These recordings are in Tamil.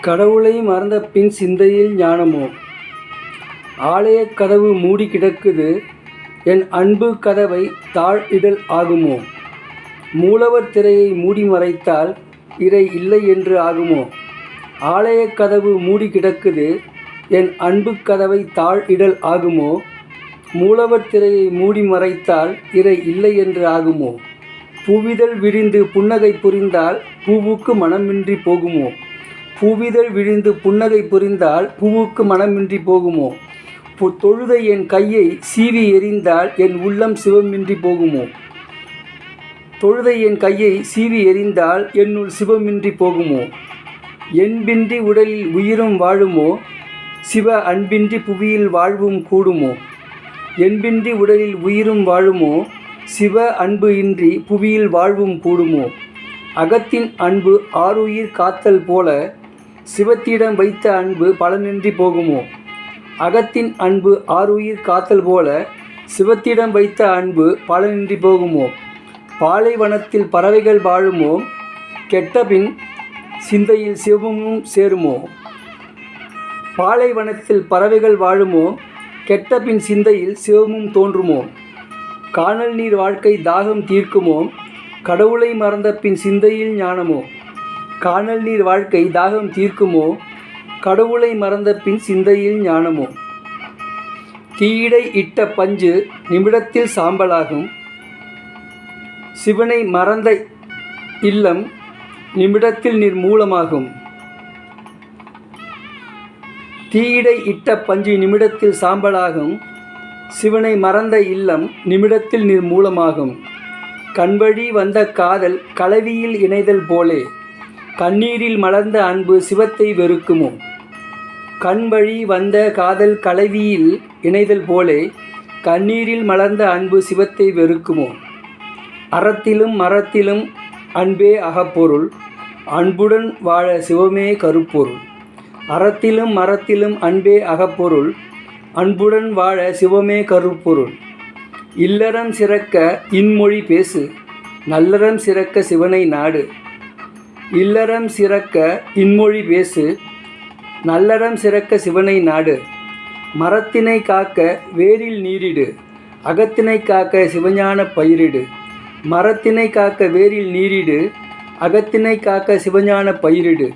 கடவுளை மறந்த பின் சிந்தையில் ஞானமோ? ஆலயக் கதவு மூடி கிடக்குது என் அன்பு கதவை தாழ் இடல் ஆகுமோ? மூலவர் திரையை மூடி மறைத்தால் இறை இல்லை என்று ஆகுமோ? ஆலயக் கதவு மூடி கிடக்குது என் அன்பு கதவை தாழ் இடல் ஆகுமோ? மூலவர் திரையை மூடி மறைத்தால் இறை இல்லை என்று ஆகுமோ? பூவிதழ் விரிந்து புன்னகை புரிந்தால் பூவுக்கு மனமின்றி போகுமோ? பூவிதழ் விழுந்து புன்னகை புரிந்தால் பூவுக்கு மனமின்றி போகுமோ? தொழுத என் கையை சீவி எறிந்தால் என் உள்ளம் சிவமின்றி போகுமோ? தொழுத என் கையை சீவி எறிந்தால் என்னுள் சிவமின்றி போகுமோ? என்பின்றி உடலில் உயிரும் வாழுமோ? சிவ அன்பின்றி புவியில் வாழ்வும் கூடுமோ? என்பின்றி உடலில் உயிரும் வாழுமோ? சிவ அன்பு இன்றி புவியில் வாழ்வும் கூடுமோ? அகத்தின் அன்பு ஆருயிர் காத்தல் போல சிவத்திடம் வைத்த அன்பு பலனின்றி போகுமோ? அகத்தின் அன்பு ஆருயிர் காத்தல் போல சிவத்திடம் வைத்த அன்பு பலனின்றி போகுமோ? பாலைவனத்தில் பறவைகள் வாழுமோ? கெட்டபின் சிந்தையில் சிவமும் சேருமோ? பாலைவனத்தில் பறவைகள் வாழுமோ? கெட்டபின் சிந்தையில் சிவமும் தோன்றுமோ? காணல் நீர் வாழ்க்கை தாகம் தீர்க்குமோ? கடவுளை மறந்த பின் சிந்தையில் ஞானமோ? காணல் நீர் வாழ்க்கை தாகம் தீர்க்குமோ? கடவுளை மறந்த பின் சிந்தையில் ஞானமோ? தீயிடை இட்ட பஞ்சு நிமிடத்தில் சாம்பலாகும். சிவனை மறந்த இல்லம் நிமிடத்தில் நிர்மூலமாகும். தீயிடை இட்ட பஞ்சு நிமிடத்தில் சாம்பலாகும். சிவனை மறந்த இல்லம் நிமிடத்தில் நிர்மூலமாகும். கண்வழி வந்த காதல் கலவியில் இணைதல் போலே. கண்ணீரில் மலர்ந்த அன்பு சிவத்தை வெறுக்குமோ? கண் வழி வந்த காதல் கலவியில் இணைதல் போலே கண்ணீரில் மலர்ந்த அன்பு சிவத்தை வெறுக்குமோ? அறத்திலும் மரத்திலும் அன்பே அகப்பொருள் அன்புடன் வாழ சிவமே கருப்பொருள். அறத்திலும் மரத்திலும் அன்பே அகப்பொருள் அன்புடன் வாழ சிவமே கருப்பொருள். இல்லறம் சிறக்க இன்மொழி பேசு நல்லறம் சிறக்க சிவனை நாடு. இல்லறம் சிறக்க இன்மொழி பேசு நல்லறம் சிறக்க சிவனை நாடு மரத்தினை காக்க வேரில் நீரிடு அகத்தினை காக்க சிவஞான பயிரிடு மரத்தினை காக்க வேரில் நீரிடு அகத்தினை காக்க சிவஞான பயிரிடு.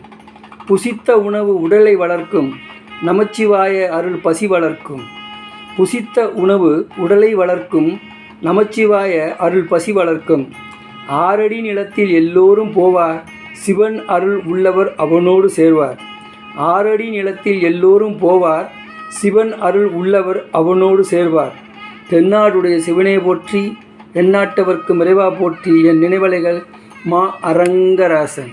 புசித்த உணவு உடலை வளர்க்கும் நமச்சிவாய அருள் பசி வளர்க்கும். புசித்த உணவு உடலை வளர்க்கும் நமச்சிவாய அருள் பசி வளர்க்கும். ஆறடி நிலத்தில் எல்லோரும் போவார் சிவன் அருள் உள்ளவர் அவனோடு சேர்வார். ஆறடி நிலத்தில் எல்லோரும் போவார் சிவன் அருள் உள்ளவர் அவனோடு சேர்வார். தென்னாடுடைய சிவனை போற்றி எந்நாட்டவர்க்கு மறைவா போற்றி என் நினைவலைகள் மா அரங்கராசன்